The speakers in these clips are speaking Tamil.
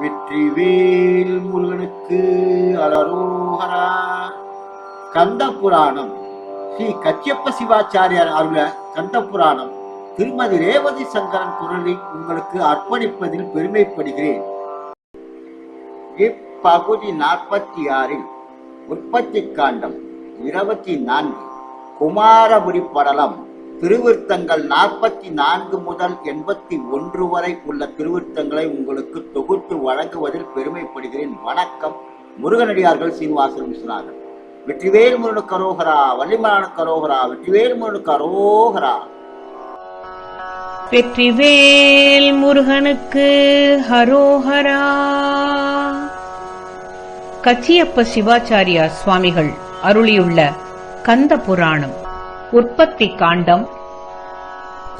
வெற்றிவேல் முருகனுக்கு அலரோகரா. கந்த புராணம் ஸ்ரீ கச்சியப்ப சிவாச்சாரியார் அருள கந்த புராணம் திருமதி ரேவதி சங்கரன் குரலை உங்களுக்கு அர்ப்பணிப்பதில் பெருமைப்படுகிறேன். இப்பகுதி நாற்பத்தி ஆறில் உற்பத்தி காண்டம் இருபத்தி நான்கு. குமாரபுரி படலம். திருவிருத்தங்கள் நாற்பத்தி நான்கு முதல் எண்பத்தி ஒன்று வரை உள்ள திருவிருத்தங்களை உங்களுக்கு தொகுத்து வழங்குவதில் பெருமைப்படுகிறேன். வணக்கம். முருகனடியார்கள் சீனிவாசன் விஸ்வநாதன். வெற்றிவேல் முருனு கரோகரா வள்ளிமலான கரோகரா வெற்றிவேல் முருனு கரோகரா. வெற்றிவேல் முருகனுக்கு ஹரோஹரா. கச்சியப்ப சிவாச்சாரியா சுவாமிகள் அருளியுள்ள கந்த புராணம். உற்பத்தி காண்டம்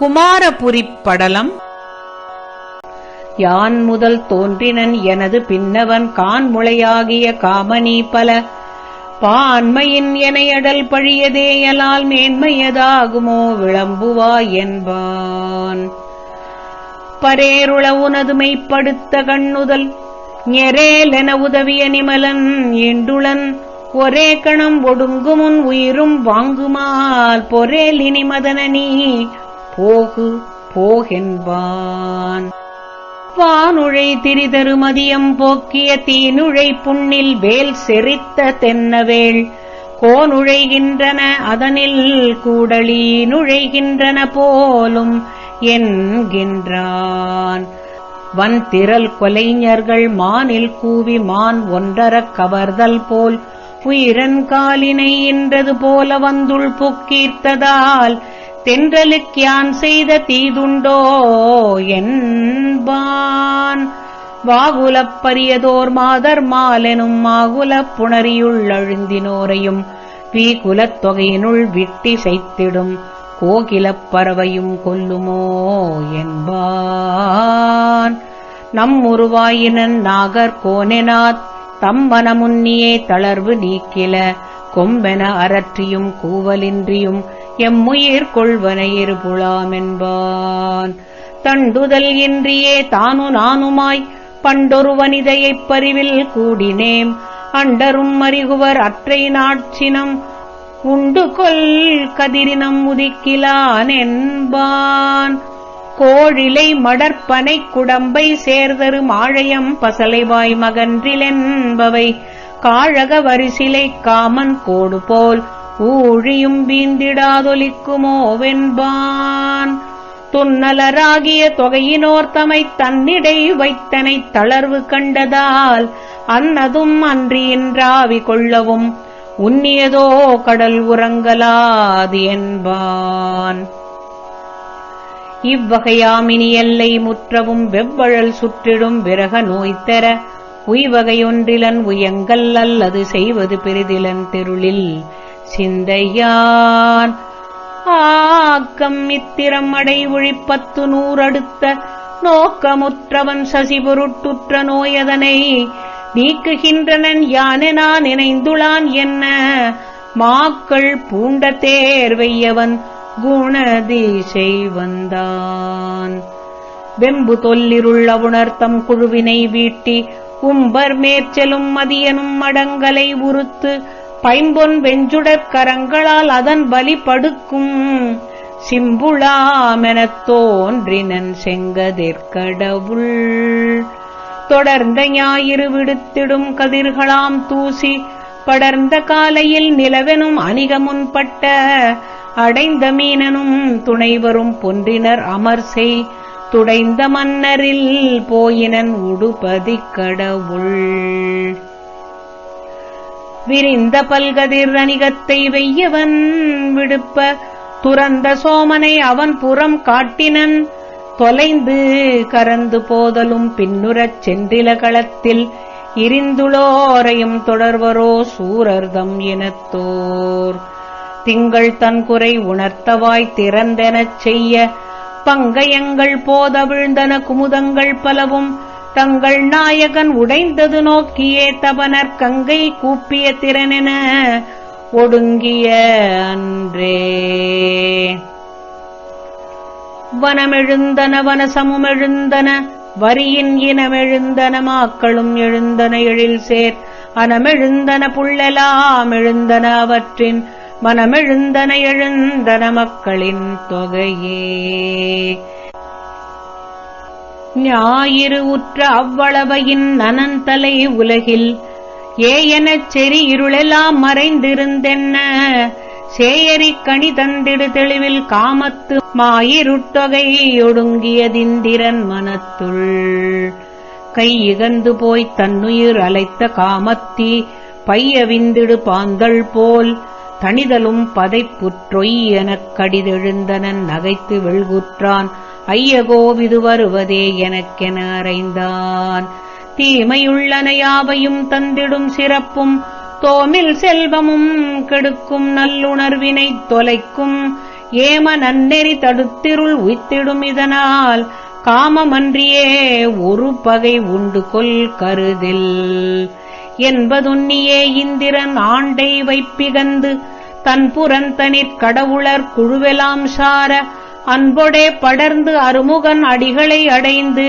குமாரபுரிப் படலம். யான் முதல் தோன்றினன் எனது பின்னவன் கான்முளையாகிய காமனி பல. பான்மையின் எனையடல் பழியதேயலால் மேன்மையதாகுமோ விளம்புவா என்பான். பரேருள உனது மெய்ப்படுத்த கண்ணுதல் நெரேலென உதவிய நிமலன் இண்டுளன் ஒரே கணம் ஒடுங்குமுன் உயிரும் வாங்குமால் பொரேலினி மதனனி. போகு போகென்பான். வானுழை திரிதரு மதியம் போக்கிய தீனுழை புண்ணில் வேல் செறித்த தென்னவேள். கோனுழைகின்றன அதனில் கூடலி நுழைகின்றன போலும் என்கின்றான். வன்திரல் கொலைஞர்கள் மானில் கூவி மான் ஒன்றரக் கவர்தல் போல் உயிரன் காலினை என்றது போல வந்துள் புக்கீர்த்ததால் தென்றலுக்கியான் செய்த தீதுண்டோ என்பான். வாகுலப் பரியதோர் மாதர் மாலெனும் மாகுலப் புணரியுள் அழுந்தினோரையும் வீகுலத் தொகையினுள் விட்டி செய்திடும் கோகிலப் பறவையும் கொல்லுமோ என்பான். நம் உருவாயினன் நாகர் கோனெனாத் தம்மனமுன்னியே தளர்வு நீக்கில. கொம்பென அரற்றியும் கூவலின்றியும் எம்முயிர் கொள்வன இருபுலாமென்பான் தண்டுதல் இன்றியே தானு நானுமாய் பண்டொரு வனிதையைப் பரிவில் கூடினேம். அண்டரும் மறிகுவர் அற்றை நாட்சினம் உண்டு கொல் கதிரினம் உதிக்கிலான் என்பான் கோழிலை மடற்பனை குடம்பை சேர்தரு மாழையம் பசலைவாய் மகன்றிலென்பவை. காழக வரிசிலை காமன் கோடு போல் ஊழியும் வீந்திடாதொலிக்குமோவென்பான் துன்னலராகிய தொகையினோர்த்தமை தன்னிடை வைத்தனை தளர்வு கண்டதால் அன்னதும் அன்றியின்றாவி கொள்ளவும் உன்னியதோ கடல் உறங்கலாது என்பான். இவ்வகையாமினி எல்லை முற்றவும் வெவ்வழல் சுற்றிடும் விரக நோய்த்தர உய்வகையொன்றிலன் உயங்கல் அல்லது செய்வது பெரிதிலன் தெருளில் சிந்தையான். ஆக்கம் மித்திரம் அடை ஒழிப்பத்து நூறடுத்த நோக்கமுற்றவன் சசி பொருட்டுற்ற நோயதனை நீக்குகின்றனன் யானெனா நினைந்துளான் என்ன? மாக்கள் பூண்ட தேர்வையவன் குணதிசை வந்தான். வெம்பு தொல்லிருள்ள உணர்த்தம் குழுவினை வீட்டி உம்பர் மேற்செலும் மதியனும் மடங்கலை உறுத்து பைம்பொன் வெஞ்சுடற் கரங்களால் அதன் பலி படுக்கும். சிம்புளாமெனத் தோன்றினன் செங்கதிர்கடவுள் தொடர்ந்த ஞாயிறு விடுத்திடும் கதிர்களாம் தூசி படர்ந்த காலையில் நிலவெனும் அணிக முன்பட்ட அடைந்த மீனனும் துணைவரும் பொன்றினர் அமர்செய். துடைந்த மன்னரில் போயினன் உடுபதி கடவுள். விரிந்த பல்கதிர் அணிகத்தை வெய்யவன் விடுப்ப. துறந்த சோமனை அவன் புறம் காட்டினன். தொலைந்து கரந்து போதலும் பின்னுரச் சென்றில களத்தில். இருந்துளோரையும் தொடர்வரோ சூரர்தம் இனத்தோர். திங்கள் தன்குறை உணர்த்தவாய் திறந்தெனச் செய்ய பங்கயங்கள் போதவிழ்ந்தன குமுதங்கள் பலவும் தங்கள் நாயகன் உடைந்தது நோக்கியே தபனர் கங்கை கூப்பிய திறனென ஒடுங்கிய அன்றே. வனமெழுந்தன வனசமுமெழுந்தன வரியின் இனமெழுந்தன மாக்களும் எழுந்தன எழில் சேர் அனமெழுந்தன புள்ளெலாம் எழுந்தன அவற்றின் மனமெழுந்தன எழுந்தன மக்களின் தொகையே. ஞாயிறு உற்ற அவ்வளவையின் நனந்தலை உலகில் ஏயெனச் செறி இருளெல்லாம் மறைந்திருந்தென்ன? சேயரி கணி தந்திடு தெளிவில் காமத்து மாயிருட்டொகை ஒடுங்கியதிந்திரன் மனத்துள். கை இகந்து போய்த் தன்னுயிர் அலைத்த காமத்தி பையவிந்திடு பாந்தள் போல் தணிதலும் பதைப்புற்றொய் எனக் கடிதெழுந்தனன் நகைத்து வெள்குற்றான். ஐயகோவிது வருவதே எனக்கென அறைந்தான். தீமையுள்ளன யாவையும் தந்திடும் சிறப்பும் தோமில் செல்வமும் கெடுக்கும் நல்லுணர்வினைத் தொலைக்கும். ஏம நன்னெறி தடுத்திருள் உய்த்திடும் இதனால் காமமன்றியே ஒரு பகை உண்டு கொல் கருதில். என்பதுன்னியே இந்திரன் ஆண்டை வைப்பிகந்து தன் புறந்தனிற் கடவுளர் குழுவெலாம் சார அன்பொடே படர்ந்து அருமுகன் அடிகளை அடைந்து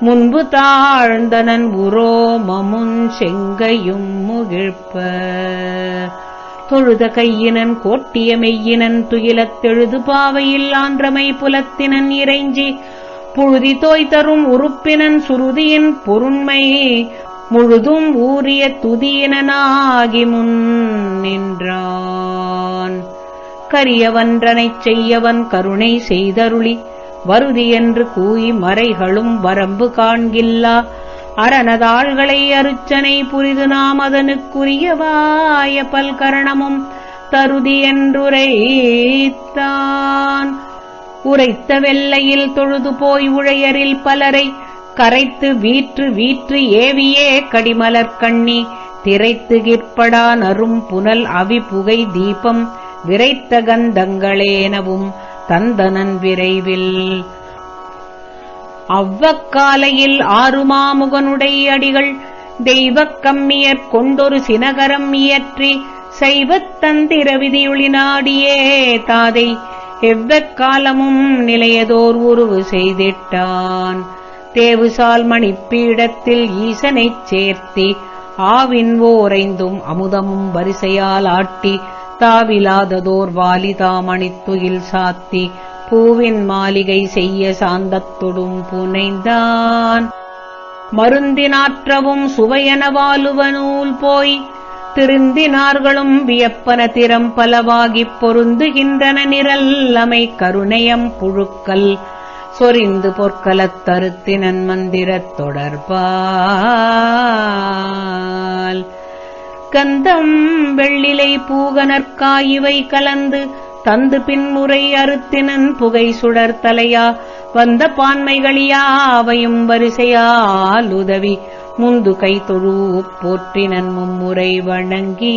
முன்பு தாழ்ந்தனன் உரோமமுன் செங்கையும் முகிழ்ப்ப. தொழுத கையினன் கோட்டிய மெய்யினன் துயிலத்தெழுது பாவையில் ஆன்றமை புலத்தினன் இறைஞ்சி புழுதி தோய் தரும் உறுப்பினன் சுருதியின் பொருண்மை முழுதும் ஊறிய துதியினனாகி முன் நின்றான். கரியவன்றனைச் செய்யவன் கருணை செய்தருளி வருதி என்று கூயி மறைகளும் வரம்பு காண்கில்லா. அரணதாள்களை அருச்சனை புரிது நாம் அதனுக்குரியவாய பல்கரணமும் தருதி என்றுரைத்தான். உரைத்த வெள்ளையில் தொழுது போய் உழையரில் பலரை கரைத்து வீற்று வீற்று ஏவியே கடிமலர் கண்ணி திரைத்து கிற்படா நரும் புனல் அவி புகை தீபம். விரைத்த கந்தங்களேனவும் தந்தனன் விரைவில். அவ்வக்காலையில் ஆறுமாமுகனுடைய அடிகள் தெய்வக் கம்மியற் கொண்டொரு சினகரம் இயற்றி செய்வத் தந்திர நாடியே தாதை எவ்வக்காலமும் நிலையதோர் உருவு செய்திட்டான். தேவுசால் மணிப்பீடத்தில் ஈசனைச் சேர்த்தி ஆவின் ஓரைந்தும் அமுதமும் வரிசையால் ஆட்டி தாவிலாததோர் வாலிதாமணித்துயில் சாத்தி பூவின் மாளிகை செய்ய சாந்தத்தொடும் புனைந்தான். மருந்தினாற்றவும் சுவையன வாலுவனூல் போய் திருந்தினார்களும் வியப்பன திறம் பலவாகிப் பொருந்துகின்றன நிரல்லமை கருணையம் புழுக்கல் சொரிந்து பொற்கலத் தருத்தினன் மந்திரத் தொடர்பால். கந்தம் வெள்ளிலை பூகனற்காயிவை கலந்து தந்து பின்முறை அறுத்தினன் புகை சுடர் தலையா வந்த பான்மைகளியாவையும் வரிசையால் உதவி முந்து கை தொழு போற்றினன் மும்முறை வணங்கி.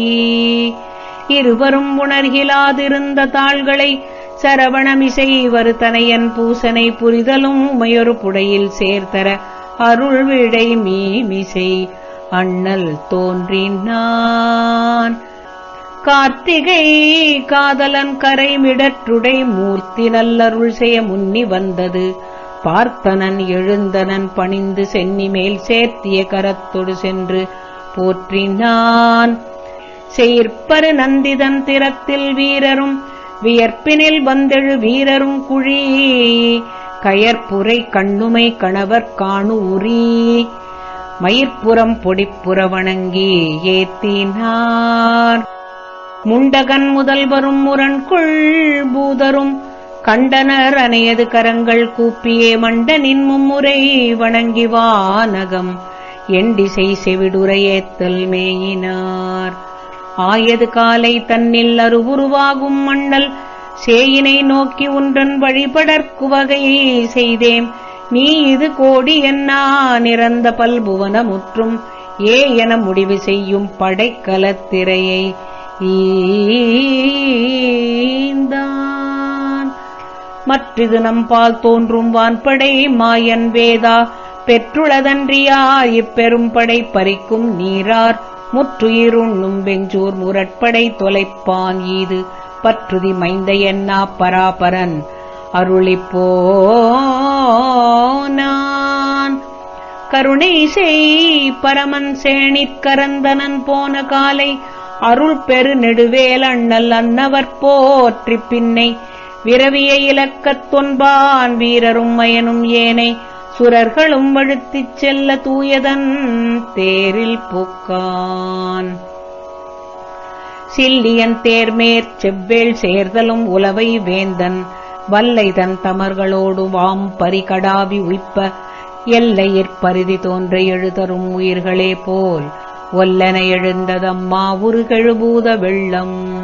இருவரும் உணர்கிலாதிருந்த தாள்களை சரவணமிசை வருத்தனையன் பூசனை புரிதலும் உமையொரு புடையில் சேர்த்தர அருள் விடை மீமிசை அண்ணல் தோன்றினான். கார்த்திகை காதலன் கரைமிடற்றுடை மூர்த்தி நல்லருள் செய்ய முன்னி வந்தது. பார்த்தனன் எழுந்தனன் பணிந்து சென்னி மேல் சேர்த்திய கரத்தொடு சென்று போற்றினான். செயற்பரு நந்திதன் திறத்தில் வீரரும் வியற்பினில் வந்தெழு வீரரும் குழி. கயற்புரை கண்ணுமை கணவர் காணு உரி மயிர்ப்புறம் பொடிப்புற வணங்கி ஏத்தினார். முண்டகன் முதல்வரும் முரண்குள் பூதரும் கண்டனர் அனையது கரங்கள் கூப்பியே மண்டனின் மும்முறை வணங்கி வானகம் எண்டிசை செவிடுரையேத்தல் மேயினார். ஆயது காலை தன்னில் அருவுருவாகும் மண்ணல் சேயினை நோக்கி உன்றன் வழிபடற்குவகை செய்தேன். நீ இது கோடி என்னா நிறந்த பல்புவனமுற்றும் ஏ என முடிவு செய்யும் படைக்கலத்திரையை ஈந்தான். மற்றிது நம்பால் தோன்றும் வான்படை மாயன் வேதா பெற்றுளதன்றியா இப்பெரும் படை பறிக்கும் நீரார். முற்றுயிருண்ணும் வெஞ்சூர் முரட்படை தொலைப்பான் ஈது பற்றுதி மைந்த என்னா பராபரன். அருளிப்போனான். கருணை செய் பரமன் சேணிற்கரந்தனன் போன காலை அருள் பெரு நெடுவேல் அண்ணல் அன்னவர் போற்றி பின்னை விரவிய இலக்கத் தொன்பான் வீரரும் மயனும் ஏனை சுரர்களும் வழுத்திச் செல்ல தூயதன் தேரில் புக்கான். சில்லியன் தேர்மேற் செவ்வேள் சேர்தலும் உலவை வேந்தன் வல்லைதன் தமர்களோடு வாம் பரிகடாவி உய்ப்ப எல்லையிற் பரிதி தோன்ற எழுதரும் உயிர்களே போல் ஒல்லன எழுந்ததம்மா உருகெழுபூத வெள்ளம்.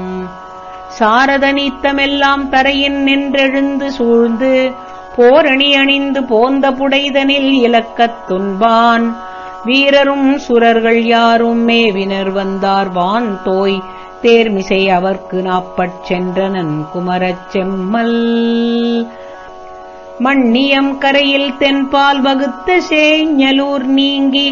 சாரத நீத்தமெல்லாம் தரையின் நின்றெழுந்து சூழ்ந்து போரணி அணிந்து போந்த புடைதனில் இலக்கத் துன்பான். வீரரும் சுரர்கள் யாரும் மேவினர் வந்தார் வான் தோய் தேர்மிசை அவர்க்கு நாப்பட் சென்றனன் குமரச் செம்மல். மண்ணியம் கரையில் தென்பால் வகுத்த சேஞ்சலூர் நீங்கி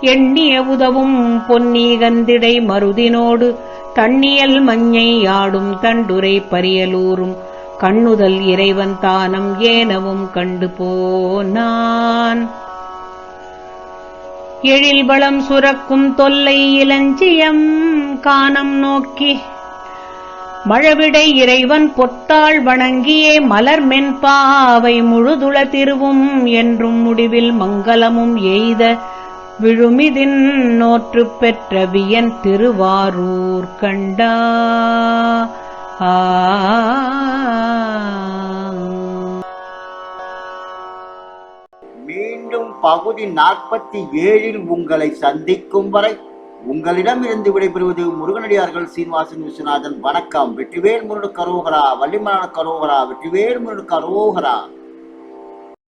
எண்ணிய உதவும் பொன்னீகந்திடை மருதினோடு தண்ணியல் மஞ்சை ஆடும் தண்டுரை பரியலூரும் கண்ணுதல் இறைவன் தானம் ஏனவும் கண்டு போனான். எழில் வளம் சுரக்கும் தொல்லை இளஞ்சியம் கானம் நோக்கி. மழவிடை இறைவன் பொத்தாள் வணங்கியே மலர் மென்பாவை முழுதுள திருவும் என்றும் முடிவில் மங்களமும் எய்த விழுமிதின் நோற்று பெற்ற வியன் திருவாரூர் கண்டா. ஆ பகுதி நாற்பத்தி ஏழில் உங்களை சந்திக்கும் வரை உங்களிடமிருந்து விடைபெறுவது முருகனடியார்கள் சீனிவாசன் விஸ்வநாதன். வணக்கம். வெற்றிவேல் முருடு கரோகரா வள்ளிமலான கரோகரா வெற்றிவேல் முருடு கரோகரா.